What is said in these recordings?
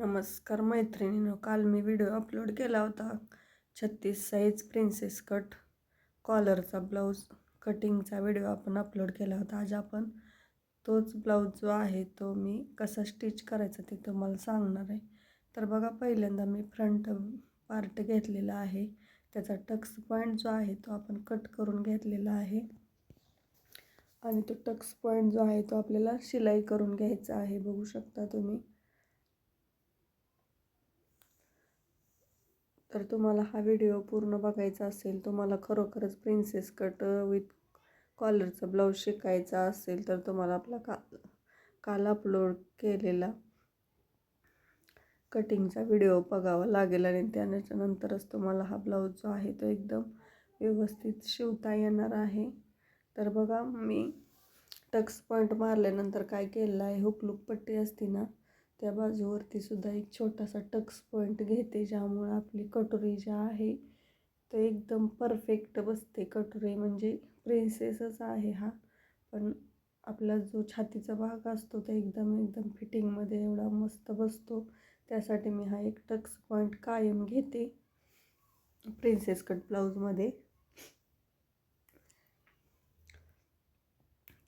नमस्कार मैत्रिणीनो काल मी video upload केला होता. छत्तीस साईज प्रिन्सेस कट कॉलरचा ब्लाऊज कटिंगचा व्हिडिओ आपण अपलोड केला होता. आज आपण तोच ब्लाऊज जो आहे तो मी कसा स्टिच करायचा ते तुम्हाला सांगणार आहे. तर बघा पहिल्यांदा मी फ्रंट पार्ट घेतलेला आहे. त्याचा टक्स पॉईंट जो आहे तो आपण कट करून घेतलेला आहे. आणि तो टक्स पॉईंट जो आहे तो आपल्याला शिलाई करून घ्यायचा आहे. बघू शकता तुम्ही. तर तुम्हाला हा व्हिडिओ पूर्ण बघायचा असेल तुम्हाला खरोखरच प्रिन्सेस कट विथ कॉलरचं ब्लाऊज शिकायचा असेल तर तुम्हाला आपला का काल अपलोड केलेला कटिंगचा व्हिडिओ बघावा लागेल आणि त्याच्यानंतरच तुम्हाला हा ब्लाऊज जो आहे तो एकदम व्यवस्थित शिवता येणार आहे. तर बघा मी टक्स पॉईंट मारल्यानंतर काय केलेलं आहे हुकलूक पट्टी असते ना त्या बाजूवरती सुद्धा एक छोटासा टक्स पॉईंट घेते ज्यामुळं आपली कटोरी ज्या आहे तो एकदम परफेक्ट बसते. कटोरी म्हणजे प्रिन्सेसच आहे हा. पण आपला जो छातीचा भाग असतो तो एकदम एकदम फिटिंगमध्ये एवढा मस्त बसतो. त्यासाठी मी हा एक टक्स पॉईंट कायम घेते. प्रिन्सेस कट ब्लाऊजमध्ये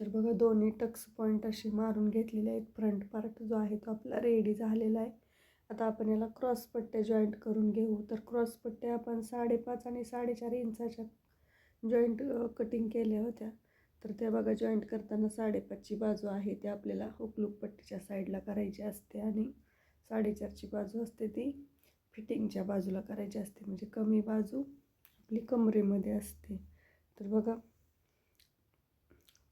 तर बघा दोन्ही टक्स पॉईंट असे मारून घेतलेले आहेत. फ्रंट पार्ट जो आहे तो आपला रेडी झालेला आहे. आता आपण याला क्रॉस पट्ट्या जॉईंट करून घेऊ. तर क्रॉस पट्ट्या आपण साडेपाच आणि साडेचार इंचाच्या जॉईंट कटिंग केल्या होत्या. तर त्या बघा जॉईंट करताना साडेपाचची बाजू आहे ती आपल्याला हुकलूक पट्टीच्या साईडला करायची असते आणि साडेचारची बाजू असते ती फिटिंगच्या बाजूला करायची असते. म्हणजे कमी बाजू आपली कमरेमध्ये असते. तर बघा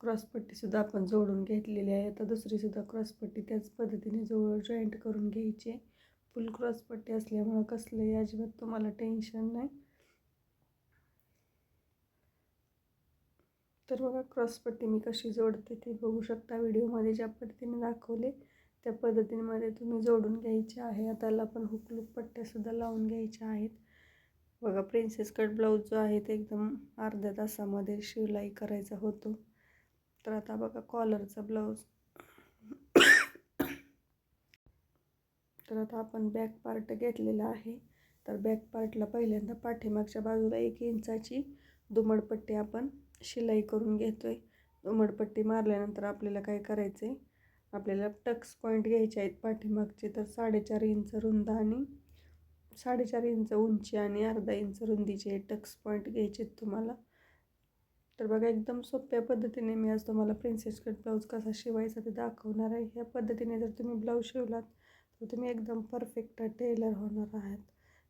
क्रॉसपट्टीसुद्धा आपण जोडून घेतलेली आहे. आता दुसरीसुद्धा क्रॉसपट्टी त्याच पद्धतीने जवळ जॉईंट करून घ्यायची फुल क्रॉसपट्टी असल्यामुळं कसलंही अजिबात तुम्हाला टेन्शन नाही. तर बघा क्रॉसपट्टी मी कशी जोडते ते बघू शकता. व्हिडिओमध्ये ज्या पद्धतीने दाखवले त्या पद्धतीमध्ये तुम्ही जोडून घ्यायचे आहे. त्याला पण हुकलूक पट्ट्यासुद्धा लावून घ्यायच्या आहेत. बघा प्रिन्सेस कट ब्लाऊज जो आहे ते एकदम अर्ध्या तासामध्ये शिवलाई करायचा होतो. तर आता बघा कॉलरचा ब्लाऊज तर आता आपण बॅक पार्ट घेतलेला आहे. तर बॅक पार्टला पहिल्यांदा पाठीमागच्या बाजूला एक इंचाची दुमडपट्टी आपण शिलाई करून घेतो आहे दुमडपट्टी मारल्यानंतर आपल्याला काय करायचं आहे आपल्याला टक्स पॉईंट घ्यायचे आहेत पाठीमागचे. तर साडेचार इंच रुंद आणि साडेचार इंच उंची आणि अर्धा इंच रुंदीचे टक्स पॉईंट घ्यायचे आहेत तुम्हाला. तर बघा एकदम सोप्या पद्धतीने मी आज तुम्हाला प्रिन्सेस कट ब्लाऊज कसा शिवायचा ते दाखवणार आहे. ह्या पद्धतीने जर तुम्ही ब्लाऊज शिवलात तर तुम्ही एकदम परफेक्ट टेलर होणार आहात.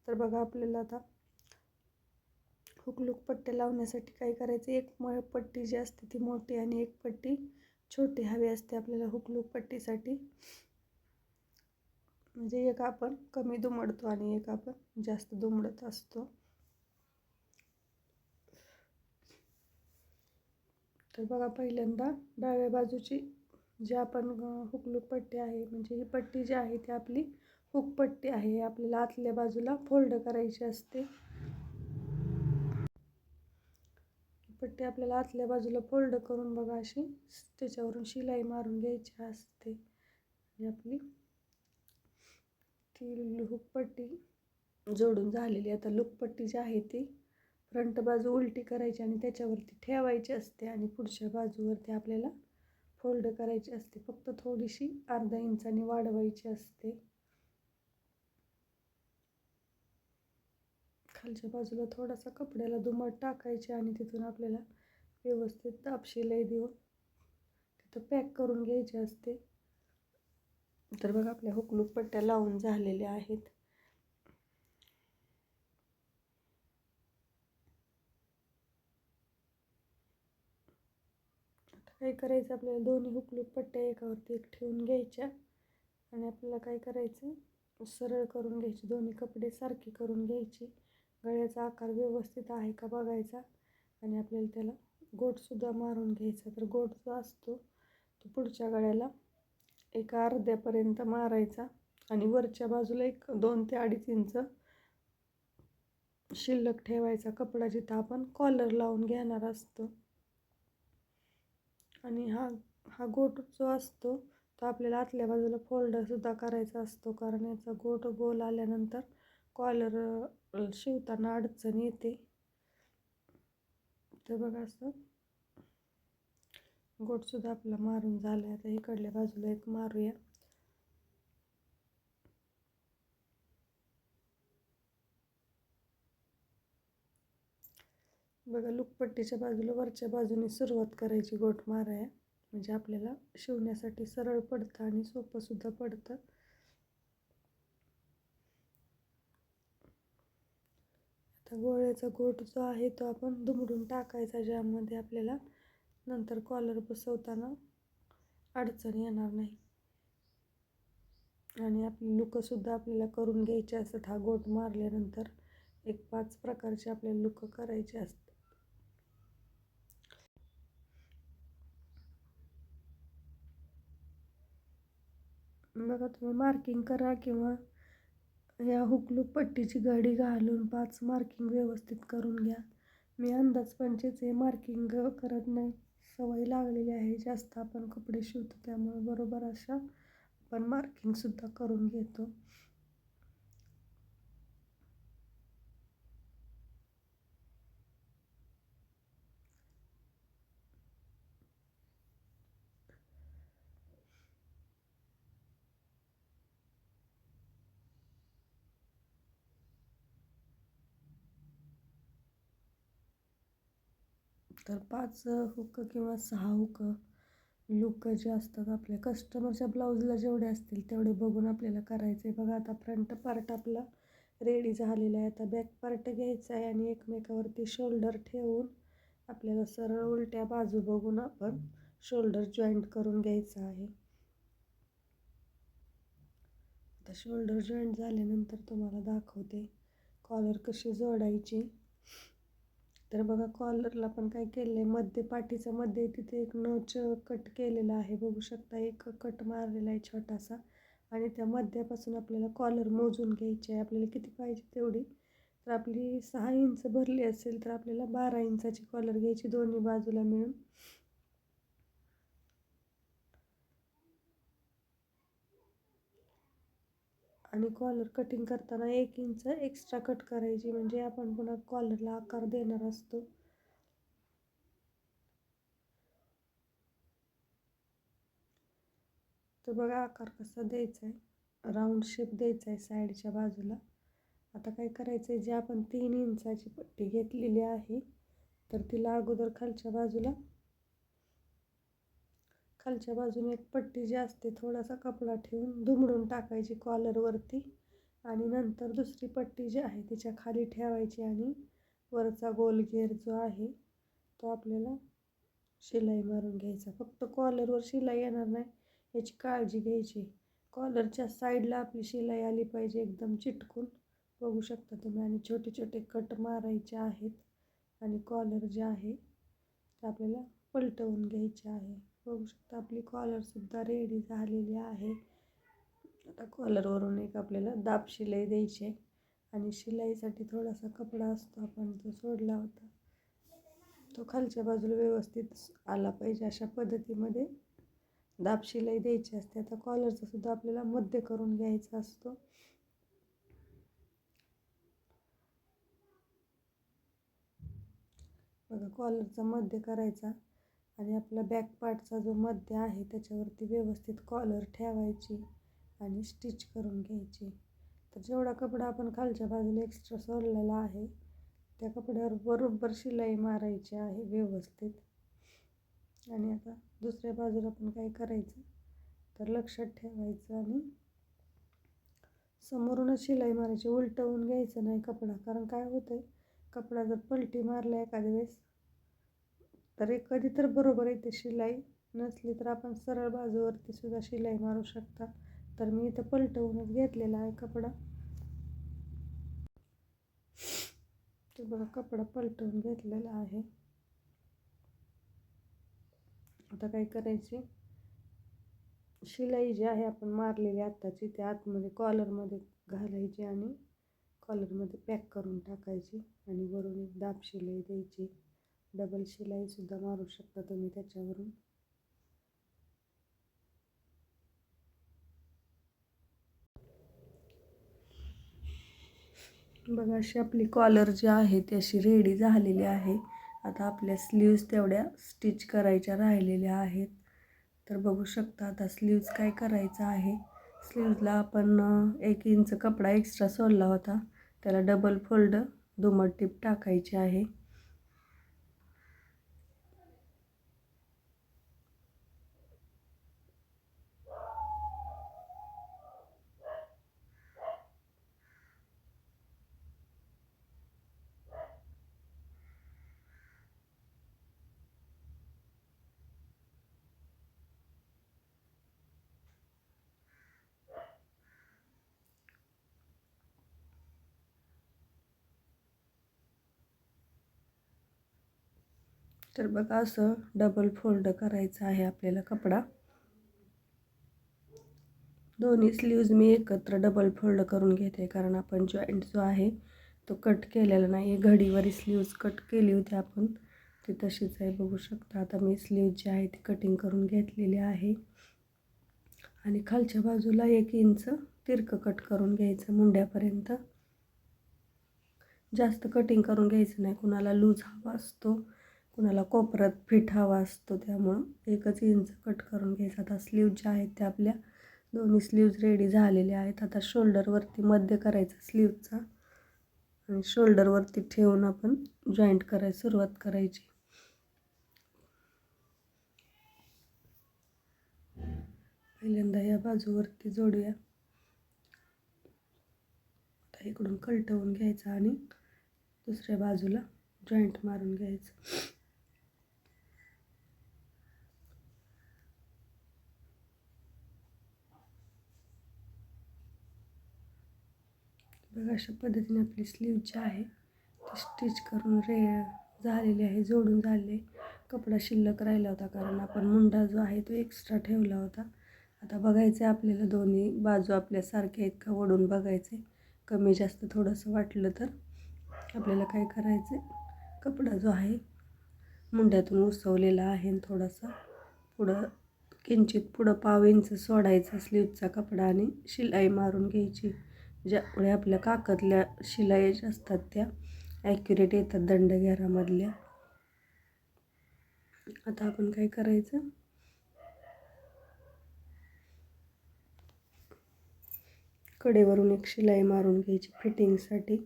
तर बघा आपल्याला आता हुकलूक पट्टे लावण्यासाठी काय करायचं? एक मळ पट्टी जी असते ती मोठी आणि एक पट्टी छोटी हवी असते आपल्याला हुकलूक पट्टीसाठी. म्हणजे एक आपण कमी दुमडतो आणि एक आपण जास्त दुमडत असतो. तर बघा पहिल्यांदा डाव्या बाजूची जी आपण हुकलूक पट्टी आहे म्हणजे ही पट्टी जी आहे ती आपली हुक पट्टी आहे. आपल्याला आतल्या बाजूला फोल्ड करायची असते. पट्टी आपल्याला आतल्या बाजूला फोल्ड करून बघा अशी त्याच्यावरून शिलाई मारून घ्यायची असते. आणि आपली ती हुकपट्टी जोडून झालेली आता लुकपट्टी जी आहे ती फ्रंट बाजू उलटी करायची आणि त्याच्यावरती ठेवायची असते आणि पुढच्या बाजूवरती आपल्याला फोल्ड करायची असते. फक्त थोडीशी अर्धा इंचाने वाढवायची असते. खालच्या बाजूला थोडासा कपड्याला दुमट टाकायचे आणि तिथून आपल्याला व्यवस्थित दाबशिलाई देऊन तिथं पॅक करून घ्यायचे असते. तर बघा आपल्या हुकलूक पट्ट्या लावून झालेल्या आहेत. काय करायचं? आपल्याला दोन्ही हुकलूक पट्ट्या एकावरती एक ठेवून घ्यायच्या आणि आपल्याला काय करायचं? सरळ करून घ्यायचे. दोन्ही कपडे सारखे करून घ्यायचे. गळ्याचा आकार व्यवस्थित आहे का बघायचा? आणि आपल्याला त्याला गोटसुद्धा मारून घ्यायचा. तर गोट जो असतो तो पुढच्या गळ्याला एका अर्ध्यापर्यंत मारायचा आणि वरच्या बाजूला एक दोन ते अडीच इंच शिल्लक ठेवायचा. कपडा जिथं आपण कॉलर लावून घेणार असतो. आणि हा हा गोट जो असतो तो आपल्याला आतल्या बाजूला फोल्डसुद्धा करायचा असतो. कारण याचा गोट गोल आल्यानंतर कॉलर शिवताना अडचण येते. तर बघा असं. गोटसुद्धा आपला मारून झाला आहे आता इकडल्या बाजूला एक मारूया. बघा लुकपट्टीच्या बाजूला वरच्या बाजूने सुरुवात करायची गोट माराया म्हणजे आपल्याला शिवण्यासाठी सरळ पडतं आणि सोपंसुद्धा पडतं. आता गोळ्याचा गोट जो आहे तो आपण दुमडून टाकायचा ज्यामध्ये आपल्याला नंतर कॉलर बसवताना अडचण येणार नाही. आणि आपली लुकंसुद्धा आपल्याला करून घ्यायची असतात. हा गोट मारल्यानंतर एक पाच प्रकारचे आपल्याला लुकं करायचे असतात. बघा तुम्ही मार्किंग करा किंवा या हुकलूक पट्टीची गाडी घालून पाच मार्किंग व्यवस्थित करून घ्या. मी अंदाज पंचेचे मार्किंग करत नाही. सवय लागलेली आहे जास्त आपण कपडे शिवतो त्यामुळे बरोबर अशा आपण मार्किंगसुद्धा करून घेतो. तर पाच हुक किंवा सहा हुक लुक जे असतात आपल्या कस्टमरच्या ब्लाऊजला जेवढे असतील तेवढे बघून आपल्याला करायचे बघा आता फ्रंट पार्ट आपला रेडी झालेला आहे. आता बॅक पार्ट घ्यायचा आहे आणि एकमेकावरती शोल्डर ठेवून आपल्याला सरळ उलट्या बाजू बघून आपण शोल्डर जॉईंट करून घ्यायचा आहे. आता शोल्डर जॉईंट झाल्यानंतर तुम्हाला दाखवते कॉलर कशी जोडायची. तर बघा कॉलरला पण काय केलं आहे मध्ये पाठीचा मध्ये तिथे एक नच कट केलेला आहे बघू शकता एक कट मारलेला आहे छोटासा. आणि त्या मध्यापासून आपल्याला कॉलर मोजून घ्यायची आहे आपल्याला किती पाहिजे तेवढी. तर आपली सहा इंच भरली असेल तर आपल्याला बारा इंचाची कॉलर घ्यायची दोन्ही बाजूला मिळून. आणि कॉलर कटिंग करताना एक इंच एक्स्ट्रा कट करायची म्हणजे आपण पुन्हा कॉलरला आकार देणार असतो. तर बघा आकार कसा द्यायचा आहे राऊंड शेप द्यायचा आहे साईडच्या बाजूला. आता काय करायचं आहे जे आपण तीन इंचाची पट्टी घेतलेली आहे तर तिला अगोदर खालच्या बाजूला खालच्या बाजूने एक पट्टी जी असते थोडासा कपडा ठेवून दुमडून टाकायची कॉलरवरती आणि नंतर दुसरी पट्टी जी आहे तिच्या खाली ठेवायची आणि वरचा गोल घेर जो आहे तो आपल्याला शिलाई मारून घ्यायचा. फक्त कॉलरवर शिलाई येणार नाही याची काळजी घ्यायची. कॉलरच्या साईडला आपली शिलाई आली पाहिजे एकदम चिटकून. बघू शकता तुम्ही आणि छोटे छोटे कट मारायचे आहेत. आणि कॉलर जे आहे ते आपल्याला पलटवून घ्यायचे आहे. बघू शकता. आपली कॉलरसुद्धा रेडी झालेली आहे. आता कॉलरवरून एक आपल्याला दाब शिलाई द्यायची आहे. आणि शिलाईसाठी थोडासा कपडा असतो आपण तो सोडला होता. तो खालच्या बाजूला व्यवस्थित आला पाहिजे. अशा पद्धतीमध्ये दाब शिलाई द्यायची असते. आता कॉलरचा सुद्धा आपल्याला मध्य करून घ्यायचा असतो. बघा कॉलरचा मध्य करायचा. आणि आपला बॅक पार्टचा जो मध्य आहे त्याच्यावरती व्यवस्थित कॉलर ठेवायची आणि स्टिच करून घ्यायची. तर जेवढा कपडा आपण खालच्या बाजूला एक्स्ट्रा सोडलेला आहे त्या कपड्यावर बरोबर शिलाई मारायची आहे व्यवस्थित. आणि आता दुसऱ्या बाजूला पण काय करायचं तर लक्षात ठेवायचं आणि समोरूनच शिलाई मारायची. उलटवून घ्यायचं नाही कपडा कारण काय होतं आहे कपडा जर पलटी मारला एखाद्या वेळेस तर कधी तर बरोबर येते शिलाई. नसली तर आपण सरळ बाजूवरती सुद्धा शिलाई मारू शकता. तर मी इथं पलटवूनच घेतलेला आहे कपडा. तर बघा कपडा पलटवून घेतलेला आहे. आता काय करायची? शिलाई जी आहे आपण मारलेली आत्ताची त्या आतमध्ये कॉलरमध्ये घालायची आणि कॉलरमध्ये पॅक करून टाकायची आणि वरून एक दाब शिलाई द्यायची. डबल शिलाईसुद्धा मारू शकता तुम्ही त्याच्यावरून. बघा अशी आपली कॉलर जी आहे ती अशी रेडी झालेली आहे. आता आपल्या स्लीव्ज तेवढ्या स्टिच करायच्या राहिलेल्या आहेत. तर बघू शकता आता स्लीव्ज काय करायचं आहे? स्लीव्जला आपण एक इंच कपडा एक्स्ट्रा सोडला होता. त्याला डबल फोल्ड दुमट टीप टाकायची आहे. तर बघा असं डबल फोल्ड करायचं आहे आपल्याला कपडा. दोन्ही स्लीव्ज मी एकत्र डबल फोल्ड करून घेते कारण आपण जॉईंट जो आहे तो कट केलेला नाही घडीवरी स्लीव्ज कट केली होती आपण ती तशीच आहे. बघू शकता आता मी स्लीव जी आहे ती कटिंग करून घेतलेली आहे. आणि खालच्या बाजूला एक इंच तिरकं कट करून घ्यायचं मुंड्यापर्यंत. जास्त कटिंग करून घ्यायचं नाही कुणाला लूज हवा असतो. कुणाला कोपऱ्यात फिट हवा असतो त्यामुळं एकच इंच कट करून घ्यायचा. आता स्लीव ज्या आहेत त्या आपल्या दोन्ही स्लीव्ज रेडी झालेल्या आहेत. आता शोल्डरवरती मध्य करायचा स्लीवचा आणि शोल्डरवरती ठेवून आपण जॉईंट करायला सुरुवात करायची. पहिल्यांदा या बाजूवरती जोडूया. आता इकडून कलटवून घ्यायचं आणि दुसऱ्या बाजूला जॉईंट मारून घ्यायचं. बघा अशा पद्धतीने आपली स्लीव जी आहे ती स्टिच करून रे झालेली आहे जोडून झाले कपडा शिल्लक राहिला होता कारण आपण मुंडा जो आहे तो एक्स्ट्रा ठेवला होता. आता बघायचं आहे आपल्याला दोन्ही बाजू आपल्या सारख्या आहेत का ओढून बघायचे कमी जास्त थोडंसं वाटलं तर आपल्याला काय करायचं आहे कपडा जो आहे मुंड्यातून उसवलेला आहे थोडासा पुढं किंचित पुढं पाव इंच सोडायचा स्लीवचा कपडा आणि शिलाई मारून घ्यायची. ज्यामुळे आपल्या काकातल्या शिलाई ज्या असतात त्या ॲक्युरेट येतात दंडघेरामधल्या. आता आपण काय करायचं? कडेवरून एक शिलाई मारून घ्यायची फिटिंगसाठी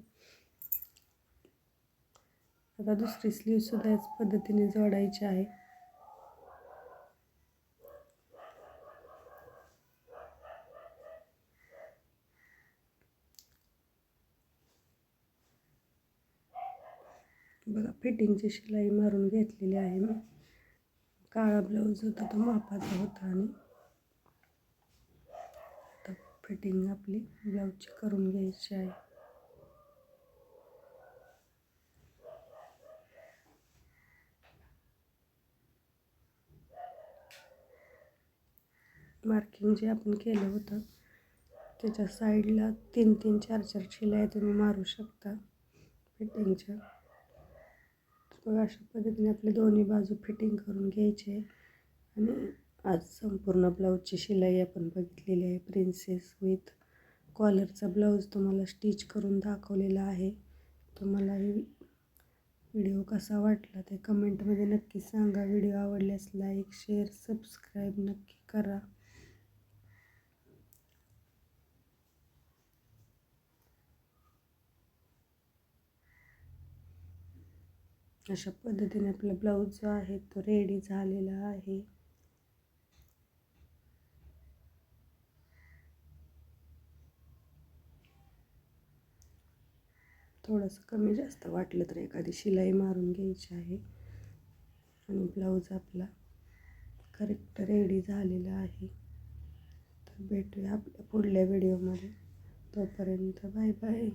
आता दुसरी स्लीवसुद्धा याच पद्धतीने जोडायची आहे. बघा फिटिंगची शिलाई मारून घेतलेली आहे मी. काळा ब्लाऊज होता तो मापाचा होता आणि आता फिटिंग आपली ब्लाऊजची करून घ्यायची आहे. मार्किंग जे आपण केलं होतं त्याच्या साईडला तीन तीन चार चार शिलाई तुम्ही मारू शकता. फिटिंगच्या तर अशा पद्धतीने आपले दोन्ही बाजू फिटिंग करून घ्यायचे. आणि आज संपूर्ण ब्लाऊजची शिलाई आपण बघितलेली आहे. प्रिन्सेस विथ कॉलरचा ब्लाऊज तुम्हाला स्टिच करून दाखवलेला आहे. तुम्हाला व्हिडिओ कसा वाटला ते कमेंटमध्ये नक्की सांगा. व्हिडिओ आवडल्यास लाईक शेअर सबस्क्राईब नक्की करा. अशा पद्धतीने आपला ब्लाऊज जो आहे तो रेडी झालेला आहे. थोडंसं कमी जास्त वाटलं तर एखादी शिलाई मारून घ्यायची आहे. आणि ब्लाऊज आपला करेक्ट रेडी झालेला आहे. तर भेटूया आपल्या पुढल्या व्हिडिओमध्ये तोपर्यंत बाय बाय